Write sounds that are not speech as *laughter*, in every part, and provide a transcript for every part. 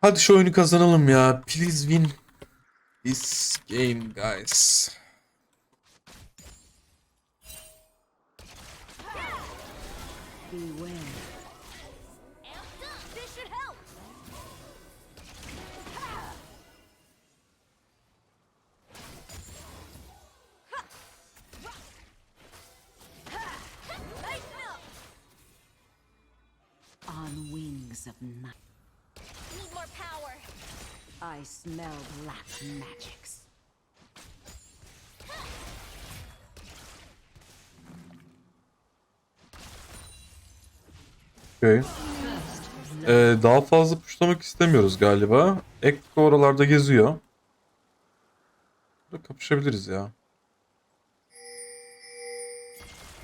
Hadi şu oyunu kazanalım ya. Please win this game guys. Of night, more power. I smell black magics. Okay. Ee, daha fazla puşlamak istemiyoruz galiba. Ekko oralarda geziyor. Burada kapışabiliriz ya.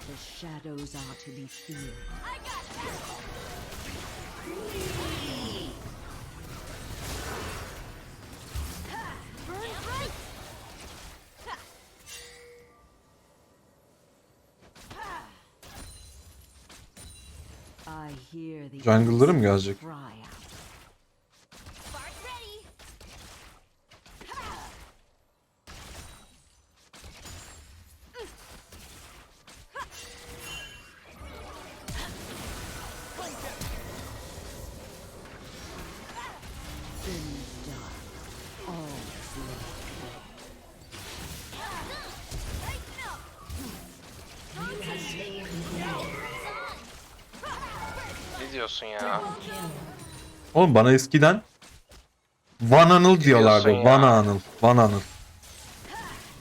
The shadows are to be feared. Jungle'ları mı gelecek? Diyorsun ya? Oğlum bana eskiden Van Anıl diyorlardı. ya? Van Anıl. Van Anıl.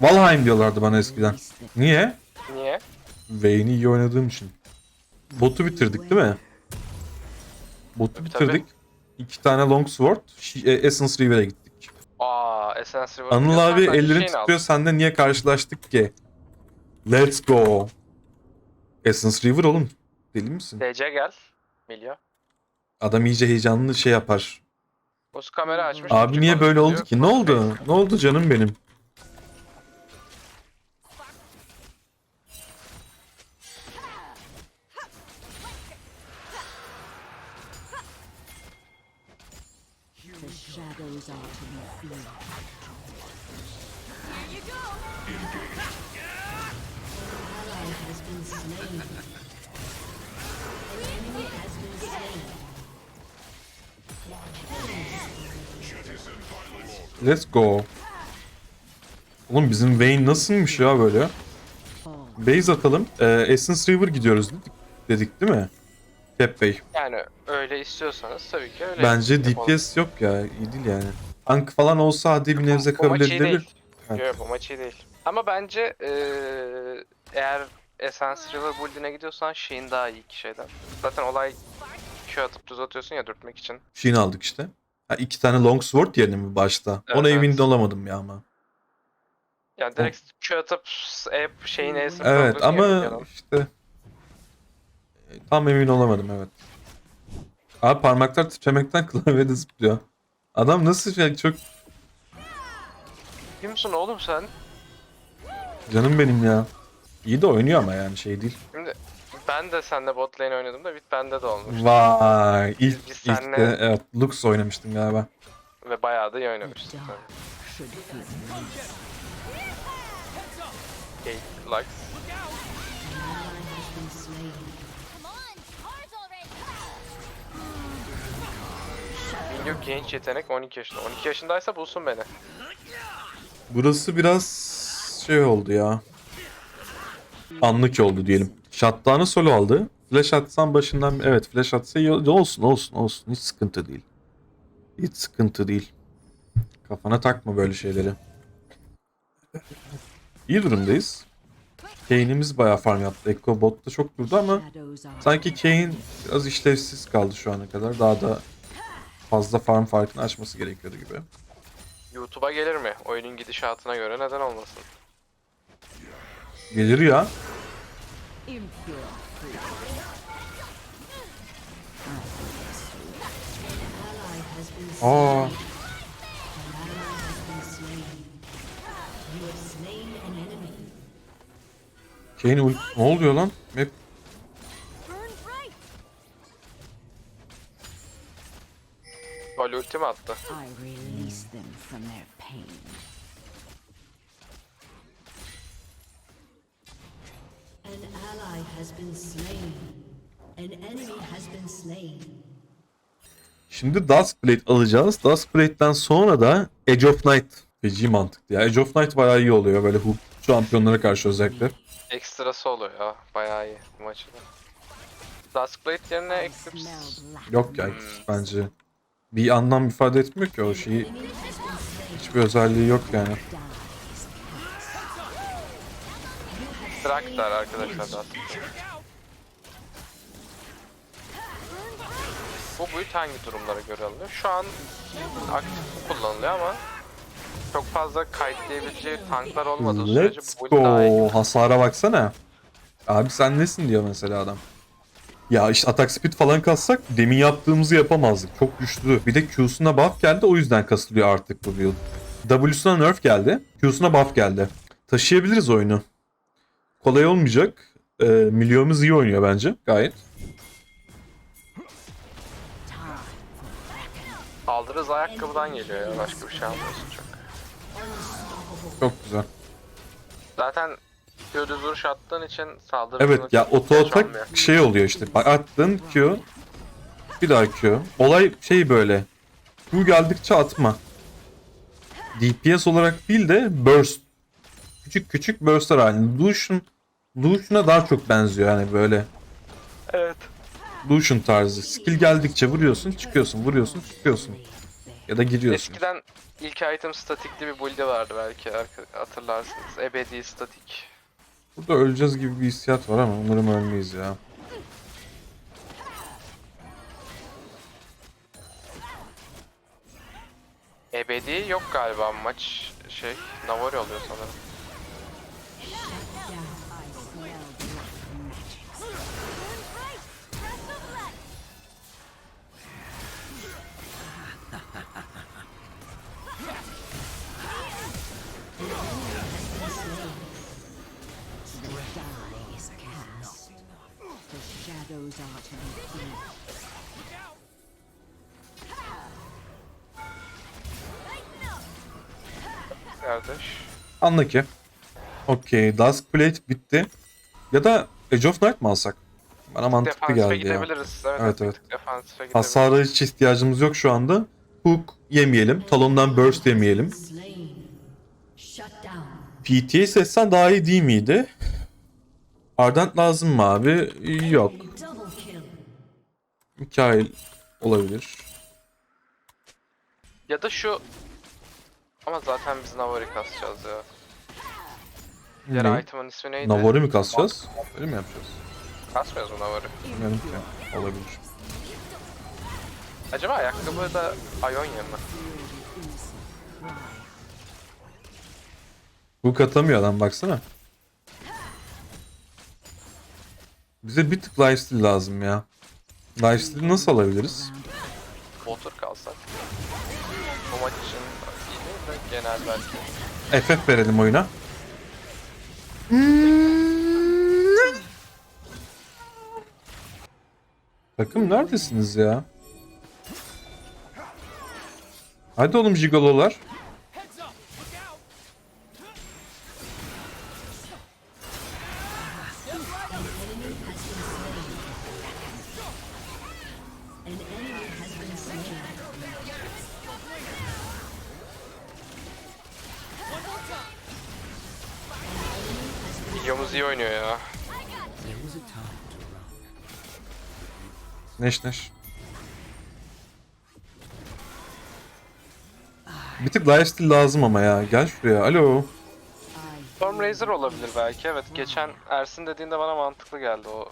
Valheim diyorlardı bana eskiden. Niye? Niye? Vayne'i iyi oynadığım için. Botu bitirdik değil mi? Botu Tabii, bitirdik. İki tane Longsword. Şi- e, Essence River'e gittik. Aa Essence River. Anıl abi ellerini tutuyor. aldım. Sen niye karşılaştık ki? Let's go. Essence River oğlum. Deli misin? DC gel. Milyo. Adam iyice heyecanlı şey yapar. Boz kamera açmış. Abi niye böyle oldu ki? Ne oldu? Ne oldu canım benim? Let's go. Oğlum bizim Vayne nasılmış ya böyle? Base atalım. Ee, Essence River gidiyoruz dedik, dedik değil mi? Cap Bey. Yani öyle istiyorsanız tabii ki öyle. Bence yapalım. DPS yok ya. iyi değil yani. Tank falan olsa hadi bir nebze Bu kabul maç iyi değil. Evet. Yok bu maç iyi değil. Ama bence eee, eğer Essence River Build'ine gidiyorsan Shin daha iyi iki şeyden. Zaten olay Q atıp düz atıyorsun ya dürtmek için. Shin aldık işte. Ha, iki tane Longsword yerine mi başta? Evet, Ona emin evet. olamadım ya ama. Yani direkt Q atıp e, şeyin E'si Evet ama işte e, tam emin olamadım evet. Abi parmaklar titremekten *laughs* klavyede zıplıyor. Adam nasıl şey çok Kimsin oğlum sen? canım benim ya. İyi de oynuyor ama yani şey değil. Ben de seninle bot lane oynadım da bit bende de olmuş. Vay ilk Biz ilk seninle- de evet Lux oynamıştım galiba. Ve bayağı da iyi oynamıştık. Gate, Lux. Minyo genç yetenek 12 yaşında. 12 yaşındaysa bulsun beni. Burası biraz şey oldu ya. Anlık oldu diyelim. Shutdown'ı solo aldı. Flash atsan başından evet flash atsa iyi ol- olsun olsun olsun hiç sıkıntı değil. Hiç sıkıntı değil. Kafana takma böyle şeyleri. İyi durumdayız. Kane'imiz bayağı farm yaptı. Echo botta çok durdu ama sanki Kane biraz işlevsiz kaldı şu ana kadar. Daha da fazla farm farkını açması gerekiyordu gibi. YouTube'a gelir mi? Oyunun gidişatına göre neden olmasın? Gelir ya. İmpure. Aa. Kane ult- ne oluyor lan? Bright. Gol ulti Ulti mi attı? Şimdi Duskblade alacağız. Duskblade'den sonra da Edge of Night. Feci mantıklı ya. Edge of Night bayağı iyi oluyor böyle hook şampiyonlara karşı özellikle. Ekstrası oluyor ya. Bayağı iyi bu maçta. Duskblade yerine Eclipse Yok ya bence. Bir anlam ifade etmiyor ki o şeyi. Hiçbir özelliği yok yani. Draktar arkadaşlar Duskblade. Bu build hangi durumlara göre alınıyor? Şu an aktif kullanılıyor ama çok fazla kayıtlayabileceği tanklar olmadığı sürece Let's bu build daha iyi. go. Hasara baksana. Abi sen nesin diyor mesela adam. Ya işte atak speed falan kassak demin yaptığımızı yapamazdık. Çok güçlü. Bir de Q'suna buff geldi o yüzden kasılıyor artık bu build. W'suna nerf geldi. Q'suna buff geldi. Taşıyabiliriz oyunu. Kolay olmayacak. Ee, milyonumuz iyi oynuyor bence gayet. Saldırız ayakkabıdan geliyor ya başka bir şey almıyorsun çok. Çok güzel. Zaten Q düz vuruş attığın için saldırı Evet ya oto atak şey oluyor işte. Attın Q. Bir daha Q. Olay şey böyle. Q geldikçe atma. DPS olarak değil de burst. Küçük küçük burstlar halinde. Lucian, Lucian'a daha çok benziyor yani böyle. Evet. Lucian tarzı. Skill geldikçe vuruyorsun, çıkıyorsun, vuruyorsun, çıkıyorsun. Ya da giriyorsun. Eskiden ilk item statikli bir build'i vardı belki hatırlarsınız. Ebedi statik. Burada öleceğiz gibi bir hissiyat var ama umarım ölmeyiz ya. Ebedi yok galiba maç şey Navari oluyor sanırım. Are to be feared. Kardeş. Anla ki. Okey. Duskblade bitti. Ya da Edge of Night mı alsak? Bana mantıklı Defansife geldi ya. gidebiliriz. Evet, Evet, evet. tık Defansife gidebiliriz. Hasara hiç ihtiyacımız yok şu anda. Hook yemeyelim. Talon'dan burst yemeyelim. PT'yi seçsen daha iyi değil miydi? Ardent lazım mı abi? Yok. Mikael olabilir. Ya da şu... Ama zaten biz Navari kasacağız ya. Diğer Ne? item'ın ismi neydi? Navari mi kasacağız? Öyle mi yapacağız? Kasmıyoruz mu Navari? Bilmiyorum ki. Olabilir. Acaba ayakkabı da Ionia mı? Hook atamıyor adam baksana. Bize bir tık lifesteal lazım ya. Lifesteal'i nasıl alabiliriz? Water kalsak. Maç için iyi değil de genel belki. FF verelim oyuna. Takım neredesiniz ya? Hadi oğlum jigololar. Videomuz iyi oynuyor ya. Neş neş. Bir tık lifesteal lazım ama ya. Gel şuraya. Alo. Storm Razor olabilir belki evet. Geçen Ersin dediğinde bana mantıklı geldi o.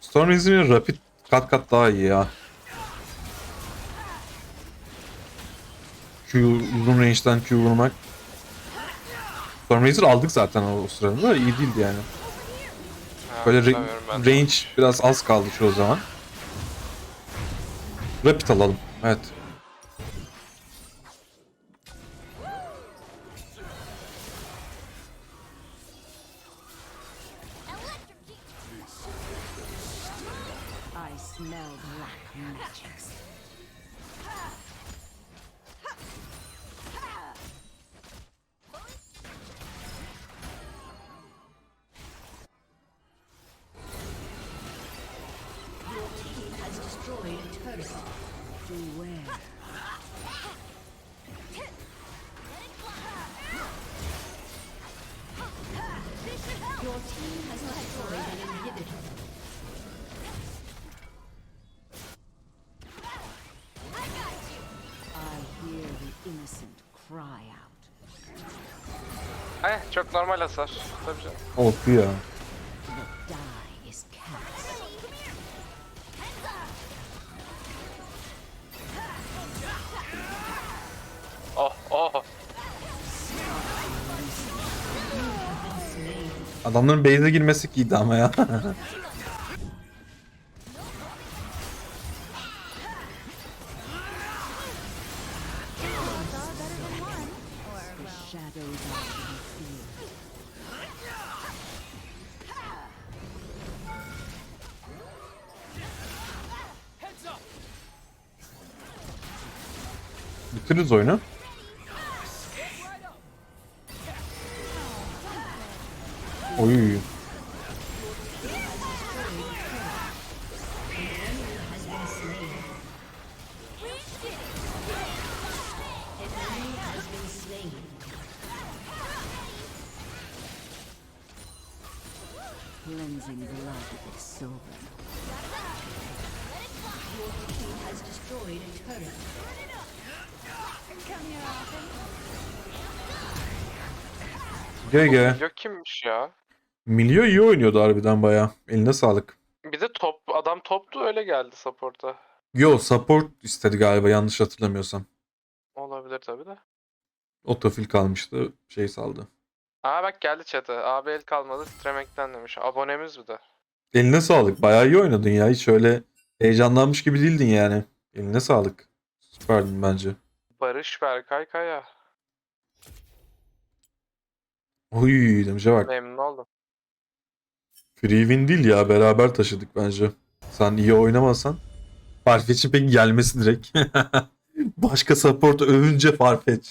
Storm Razor'ın rapid kat kat daha iyi ya. Q uzun range'den Q vurmak. Storm Razor aldık zaten o, o sırada da iyi değildi yani. Ha, Böyle re- hatırlamıyorum ben de. range biraz az kaldı şu o zaman. Rapid alalım. Evet. Beware. Your team has destroyed an inhibitor. I hear the innocent cry out. Eh çok normal hasar. Tabii canım. Ya. Adamların base'e girmesi iyiydi ama ya. *laughs* Bitiririz oyunu. GG. Yok kimmiş ya? Milyo iyi oynuyordu harbiden baya. Eline sağlık. Bir de top adam toptu öyle geldi support'a. Yo support istedi galiba yanlış hatırlamıyorsam. Olabilir tabii de. Otofil kalmıştı. Şey saldı. Aa bak geldi chat'e. Abi el kalmadı titremekten demiş. Abonemiz bir de. Eline sağlık. Bayağı iyi oynadın ya. Hiç öyle heyecanlanmış gibi değildin yani. Eline sağlık. Süperdin bence. Barış Berkay Kaya. Oy demişe bak. Memnun oldum. Free win değil ya. Beraber taşıdık bence. Sen iyi oynamasan. Farfetch'in pek gelmesi direkt. *laughs* Başka support övünce Farfetch.